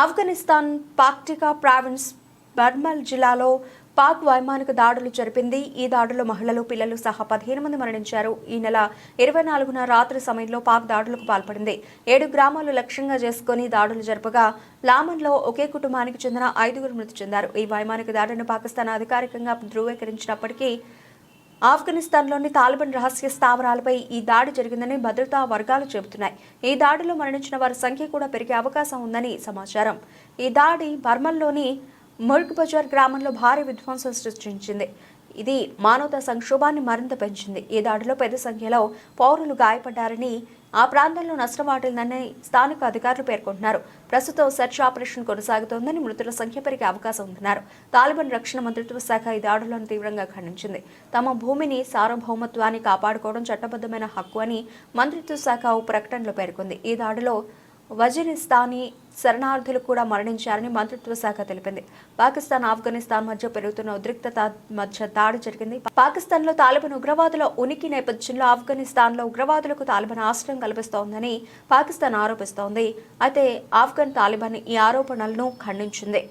Afghanistan Paktika province Barmal జిల్లాలో పాక్ వైమానిక దాడులు జరిపింది. ఈ దాడుల్లో మహిళలు పిల్లలు సహా పదిహేను మంది మరణించారు. ఈ నెల ఇరవై నాలుగున రాత్రి సమయంలో పాక్ దాడులకు పాల్పడింది. ఏడు గ్రామాలు లక్ష్యంగా చేసుకుని దాడులు జరపగా లామన్లో ఒకే కుటుంబానికి చెందిన ఐదుగురు మృతి చెందారు. ఈ వైమానిక దాడిని పాకిస్తాన్ అధికారికంగా ధృవీకరించినప్పటికీ ఆఫ్ఘనిస్తాన్లోని తాలిబాన్ రహస్య స్థావరాలపై ఈ దాడి జరిగిందని భద్రతా వర్గాలు చెబుతున్నాయి. ఈ దాడిలో మరణించిన వారి సంఖ్య కూడా పెరిగే అవకాశం ఉందని సమాచారం. ఈ దాడి బర్మల్లోని ముర్గ్ బజార్ గ్రామంలో భారీ విధ్వంసం సృష్టించింది. ఇది మానవతా సంక్షోభాన్ని మరింత పెంచింది. ఈ దాడిలో పెద్ద సంఖ్యలో పౌరులు గాయపడ్డారని ఆ ప్రాంతంలో నష్టం వాటిల్దని స్థానిక అధికారులు పేర్కొంటున్నారు. ప్రస్తుతం సెర్చ్ ఆపరేషన్ కొనసాగుతోందని మృతుల సంఖ్య పెరిగే అవకాశం ఉందన్నారు. తాలిబాన్ రక్షణ మంత్రిత్వ శాఖ ఈ దాడులను తీవ్రంగా ఖండించింది. తమ భూమిని సార్వభౌమత్వాన్ని కాపాడుకోవడం చట్టబద్ధమైన హక్కు అని మంత్రిత్వ శాఖ ఓ ప్రకటనలో పేర్కొంది. ఈ దాడిలో వజీరిస్తానీ శరణార్థులు కూడా మరణించారని మంత్రిత్వ శాఖ తెలిపింది. పాకిస్తాన్ ఆఫ్ఘనిస్తాన్ మధ్య పెరుగుతున్న ఉద్రిక్తత మధ్య దాడి జరిగింది. పాకిస్తాన్లో తాలిబాన్ ఉగ్రవాదుల ఉనికి నేపథ్యంలో ఆఫ్ఘనిస్తాన్లో ఉగ్రవాదులకు తాలిబాన్ ఆశ్రయం కల్పిస్తోందని పాకిస్తాన్ ఆరోపిస్తోంది. అయితే ఆఫ్ఘన్ తాలిబాన్ ఈ ఆరోపణలను ఖండించింది.